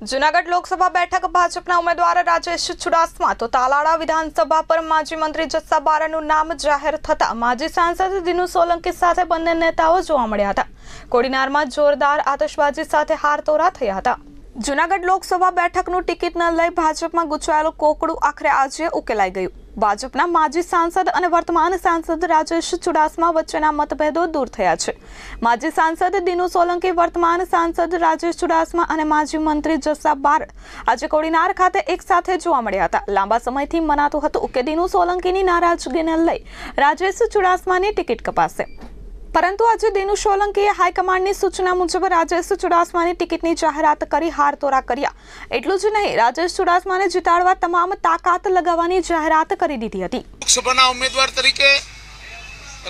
જુનાગઢ લોકસભા બેઠક ભાજપના ઉમેદવાર રાજેશ ચુડાસમા તો તાલાળા વિધાનસભા પર માજી મંત્રી જસ્સા બારાનું નામ જાહેર થતા માજી સાંસદ દિનુ સોલંકી સાથે બંને નેતાઓ જોવા મળ્યા હતા. કોડીનારમાં જોરદાર આતશબાજી સાથે હારતોરા થયા હતા. જુનાગઢ લોકસભા બેઠકનું ટિકિટ ન લઈ ભાજપમાં ગૂંચવાયેલું કોકડું આખરે આજે ઉકેલાઈ ગયું. ભાજપના માજી સાંસદ અને વર્તમાન સાંસદ રાજેશ ચુડાસમા વચ્ચેના મતભેદો દૂર થયા છે. માજી સાંસદ દિનુ સોલંકી, વર્તમાન સાંસદ રાજેશ ચુડાસમા અને માજી મંત્રી જસા બાર આજે કોડીનાર ખાતે એક સાથે જોવા મળ્યા હતા. લાંબા સમયથી મનાતું હતું કે દિનુ સોલંકીની નારાજગીને લઈ રાજેશ ચુડાસમાની ટિકિટ કપાશે. પરંતુ આજે દિનુ સોલંકીએ હાઈકમાન્ડની સૂચના મુજબ રાજેશ ચુડાસમાની ટિકિટની જાહેરાત કરી હારતોરા કર્યા. એટલું જ નહીં, રાજેશ ચુડાસમાને જીતાડવા તમામ તાકાત લગાવવાની જાહેરાત કરી દીધી હતી. લોકસભાના ઉમેદવાર તરીકે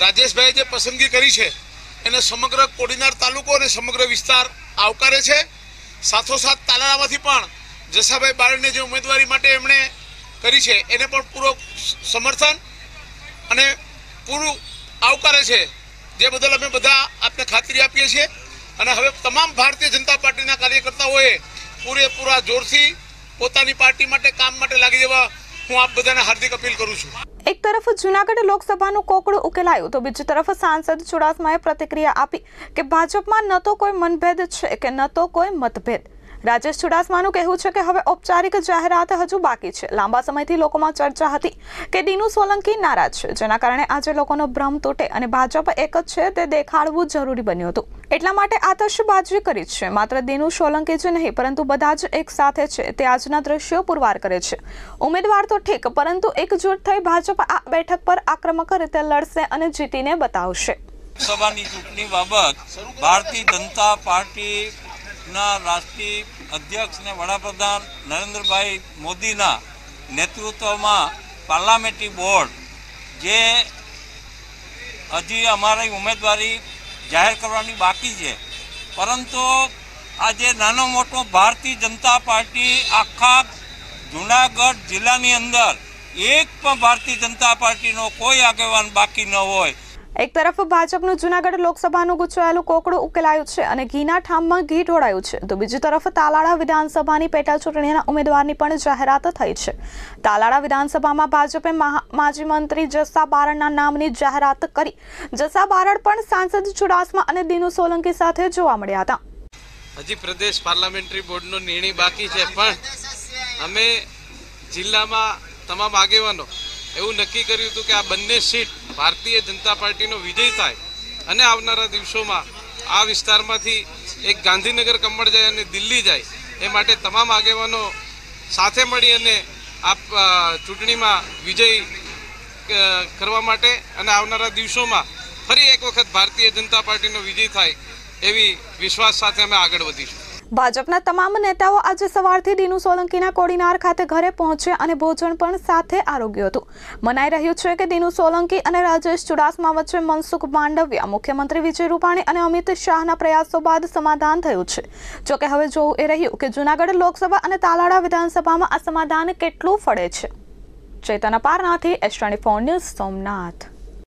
રાજેશભાઈએ જે પસંદગી કરી છે, એને સમગ્ર કોડીનાર તાલુકો અને સમગ્ર વિસ્તાર આવકારે છે. સાથોસાથ તાલાળામાંથી પણ જસાભાઈ બારડને જે ઉમેદવારી માટે એમણે કરી છે, એને પણ પૂરો સમર્થન અને પૂરું આવકારે છે. જે બદલ અમે બધા આપને ખાતરી આપીએ છીએ. અને હવે તમામ ભારતીય જનતા પાર્ટીના કાર્યકર્તાઓએ પૂરેપૂરા જોરથી પોતાની પાર્ટી માટે, કામ માટે લાગી જવા હું આપ બધાને હાર્દિક અપીલ કરું છું. એક તરફ જૂનાગઢ લોકસભાનું કોકડું ઉકેલાયું, તો બીજી તરફ સાંસદ ચુડાસમાએ પ્રતિક્રિયા આપી કે ભાજપમાં ન તો કોઈ મનભેદ છે કે ન તો કોઈ મતભેદ. રાજેશ ચુડાસમાનું કહેવું છે કે હવે ઔપચારિક જાહેરાત હજુ બાકી છે. લાંબા સમયથી લોકોમાં ચર્ચા હતી કે દિનુ સોલંકી નારાજ છે, જેના કારણે આજે લોકોનો ભ્રમ તૂટે અને ભાજપ એક જ છે તે દેખાડવું જરૂરી બન્યું હતું. એટલા માટે આતશબાજી કરી છે. માત્ર દિનુ સોલંકી જ નહીં, પરંતુ બધા જ એક સાથે છે તે આજના દ્રશ્યો પુરવાર કરે છે. ઉમેદવાર તો ઠીક, પરંતુ એકજૂટ થઈ ભાજપ આ બેઠક પર આક્રમક રીતે લડશે અને જીતીને બતાવશે. લોકસભાની ચૂંટણી બાબત ભારતીય જનતા પાર્ટીના રાષ્ટ્રીય અધ્યક્ષ અને વડાપ્રધાન નરેન્દ્રભાઈ મોદીના નેતૃત્વમાં પાર્લામેન્ટરી બોર્ડ, જે હજી અમારી ઉમેદવારી જાહેર કરવાની બાકી છે. પરંતુ આજે નાનો મોટો ભારતીય જનતા પાર્ટી આખા જૂનાગઢ જિલ્લાની અંદર એક પણ ભારતીય જનતા પાર્ટીનો કોઈ આગેવાન બાકી ન હોય. એક તરફ ભાજપનું જૂનાગઢ લોકસભાનું ગુચવાયેલું કોકડું ઉકેલાયું છે અને ઘીના ઠામમાં ઘી ઢોળાયું છે. તો બીજી તરફ તાલાળા વિધાનસભાની પેટા ચૂંટણીના ઉમેદવારની પણ જાહેરાત થઈ છે. તાલાળા વિધાનસભામાં ભાજપે માજી મંત્રી જસા બારડના નામની જાહેરાત કરી. જસા બારડ પણ સાંસદ ચુડાસમા અને દિનુ સોલંકી સાથે જોવા મળ્યા હતા. હજી પ્રદેશ પાર્લામેન્ટરી બોર્ડનો નિર્ણય બાકી છે, પણ અમે જિલ્લામાં તમામ આગેવાનો એવું નક્કી કર્યું હતું કે આ બંને સીટ ભારતીય જનતા પાર્ટીનો વિજય થાય અને આવનારા દિવસોમાં આ વિસ્તારમાંથી એક ગાંધીનગર કમળ જાય અને દિલ્હી જાય, એ માટે તમામ આગેવાનો સાથે મળી અને આ ચૂંટણીમાં વિજય કરવા માટે અને આવનારા દિવસોમાં ફરી એક વખત ભારતીય જનતા પાર્ટીનો વિજય થાય એવી વિશ્વાસ સાથે અમે આગળ વધીશું. ભાજપના તમામ નેતાઓ આજે સવારથી દીનુ સોલંકીના કોડીનાર ખાતે ઘરે પહોંચ્યા અને ભોજન પણ સાથે આરોગ્યું હતું. મનાઈ રહ્યું છે કે દીનુ સોલંકી અને રાજેશ ચુડાસમા વચ્ચે મનસુખ માંડવિયા, મુખ્યમંત્રી વિજય રૂપાણી અને અમિત શાહના પ્રયાસો બાદ સમાધાન થયું છે. જોકે હવે જોવું એ રહ્યું કે જૂનાગઢ લોકસભા અને તાલાળા વિધાનસભામાં આ સમાધાન કેટલું ફળે છે. Chetna પારનાથી S twenty four news Somnath.